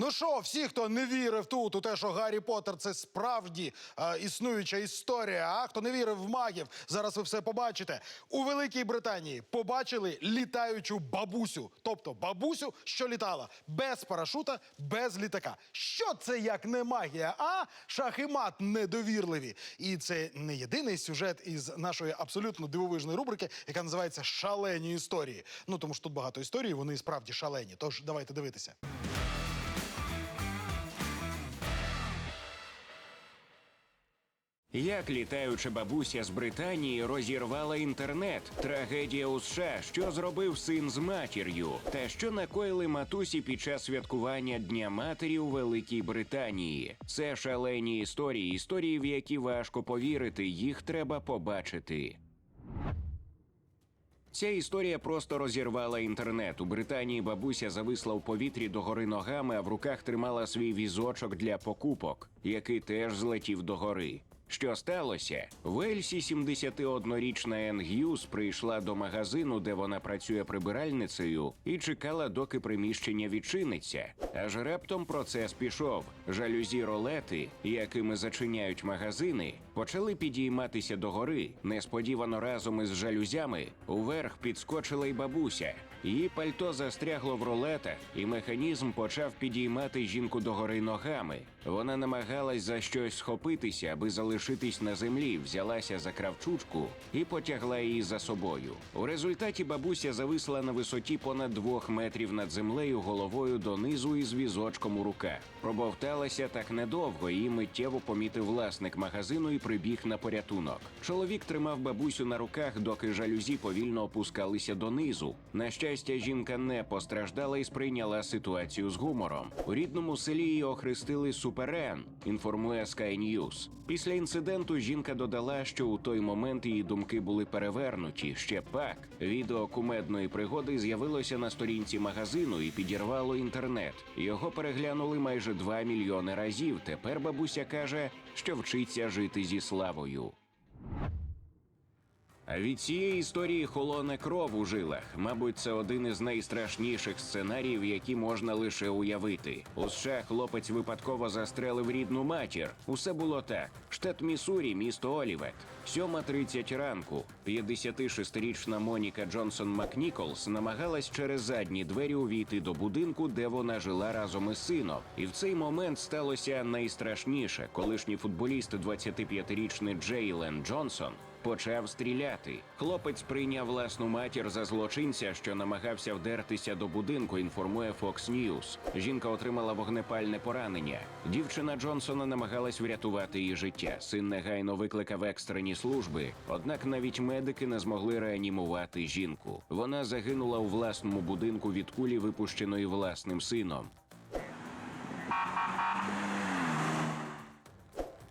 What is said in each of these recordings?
Ну що, всі, хто не вірив тут у те, що Гаррі Поттер це справді е, існуюча історія, а хто не вірив в магів, зараз ви все побачите. У Великій Британії побачили літаючу бабусю, тобто бабусю, що літала без парашута, без літака. Що це як не магія, а шах і мат недовірливі. І це не єдиний сюжет із нашої абсолютно дивовижної рубрики, яка називається Шалені історії. Ну тому що тут багато історій, вони справді шалені. Тож давайте дивитися. Як літаюча бабуся з Британії розірвала інтернет, трагедія у США, що зробив син з матір'ю, та що накоїли матусі під час святкування Дня матері у Великій Британії. Це шалені історії, історії, в які важко повірити, їх треба побачити. Ця історія просто розірвала інтернет. У Британії бабуся зависла в повітрі догори ногами, а в руках тримала свій візочок для покупок, який теж злетів догори. Що сталося? В Ельсі 71-річна Енн Г'юз прийшла до магазину, де вона працює прибиральницею, і чекала, доки приміщення відчиниться. Аж раптом процес пішов. Жалюзі ролети, якими зачиняють магазини, почали підійматися догори. Несподівано разом із жалюзями уверх підскочила й бабуся. Її пальто застрягло в ролетах, і механізм почав підіймати жінку догори ногами. Вона намагалась за щось схопитися, аби залишитись на землі, взялася за кравчучку і потягла її за собою. У результаті бабуся зависла на висоті понад двох метрів над землею головою донизу із візочком у руках. Пробовталася так недовго, її миттєво помітив власник магазину і прибіг на порятунок. Чоловік тримав бабусю на руках, доки жалюзі повільно опускалися донизу. На щастя, жінка не постраждала і сприйняла ситуацію з гумором. У рідному селі її охрестили Суперен, інформує Sky News. Після інциденту жінка додала, що у той момент її думки були перевернуті. Ще пак відео кумедної пригоди з'явилося на сторінці магазину і підірвало інтернет. Його переглянули майже 2 мільйони разів. Тепер бабуся каже, що вчиться жити зі славою. Від цієї історії холоне кров у жилах. Мабуть, це один із найстрашніших сценаріїв, які можна лише уявити. У США хлопець випадково застрелив рідну матір. Усе було так: штат Міссурі, місто Олівет. 7.30 ранку. 56-річна Моніка Джонсон Макніколс намагалась через задні двері увійти до будинку, де вона жила разом із сином. І в цей момент сталося найстрашніше. Колишній футболіст, 25-річний Джейлен Джонсон, почав стріляти. Хлопець прийняв власну матір за злочинця, що намагався вдертися до будинку. Інформує Fox News. Жінка отримала вогнепальне поранення. Дівчина Джонсона намагалась врятувати її життя. Син негайно викликав екстрені служби. Однак навіть медики не змогли реанімувати жінку. Вона загинула у власному будинку від кулі, випущеної власним сином.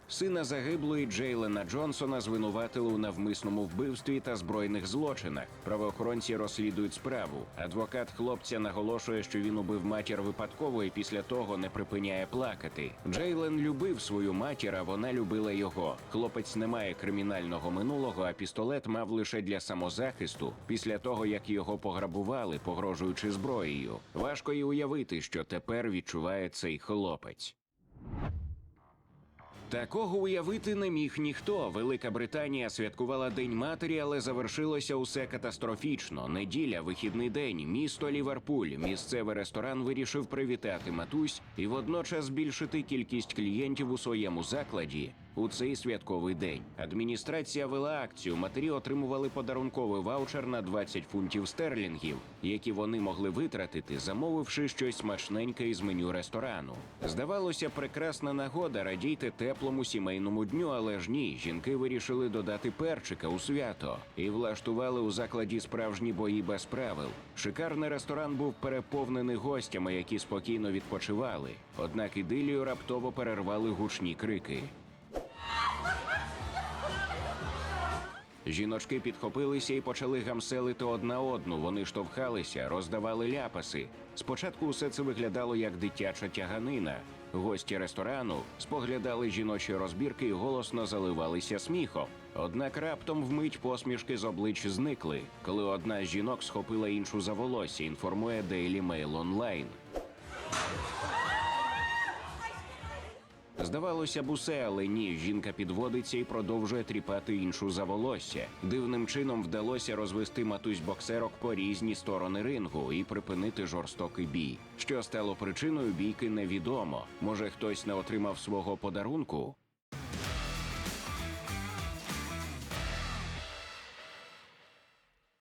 Сина загиблої Джейлена Джонсона звинуватили у навмисному вбивстві та збройних злочинах. Правоохоронці розслідують справу. Адвокат хлопця наголошує, що він убив матір випадково і після того не припиняє плакати. Джейлен любив свою матір, а вона любила його. Хлопець не має кримінального минулого, а пістолет мав лише для самозахисту після того, як його пограбували, погрожуючи зброєю. Важко й уявити, що тепер відчуває цей хлопець. Такого уявити не міг ніхто. Велика Британія святкувала День матері, але завершилося усе катастрофічно. Неділя, вихідний день, місто Ліверпуль. Місцевий ресторан вирішив привітати матусь і водночас збільшити кількість клієнтів у своєму закладі. У цей святковий день адміністрація вела акцію. Матері отримували подарунковий ваучер на 20 фунтів стерлінгів, які вони могли витратити, замовивши щось смачненьке із меню ресторану. Здавалося, прекрасна нагода радійте теплому сімейному дню, але ж ні, жінки вирішили додати перчика у свято і влаштували у закладі справжні бої без правил. Шикарний ресторан був переповнений гостями, які спокійно відпочивали. Однак ідилію раптово перервали гучні крики. Жіночки підхопилися і почали гамселити одна одну. Вони штовхалися, роздавали ляпаси. Спочатку усе це виглядало як дитяча тяганина. Гості ресторану споглядали жіночі розбірки і голосно заливалися сміхом. Однак раптом вмить посмішки з облич зникли, коли одна з жінок схопила іншу за волосся. Інформує Daily Mail Online. Здавалося б, усе, але ні, жінка підводиться і продовжує тріпати іншу за волосся. Дивним чином вдалося розвести матусь боксерок по різні сторони рингу і припинити жорстокий бій. Що стало причиною бійки, невідомо. Може, хтось не отримав свого подарунку?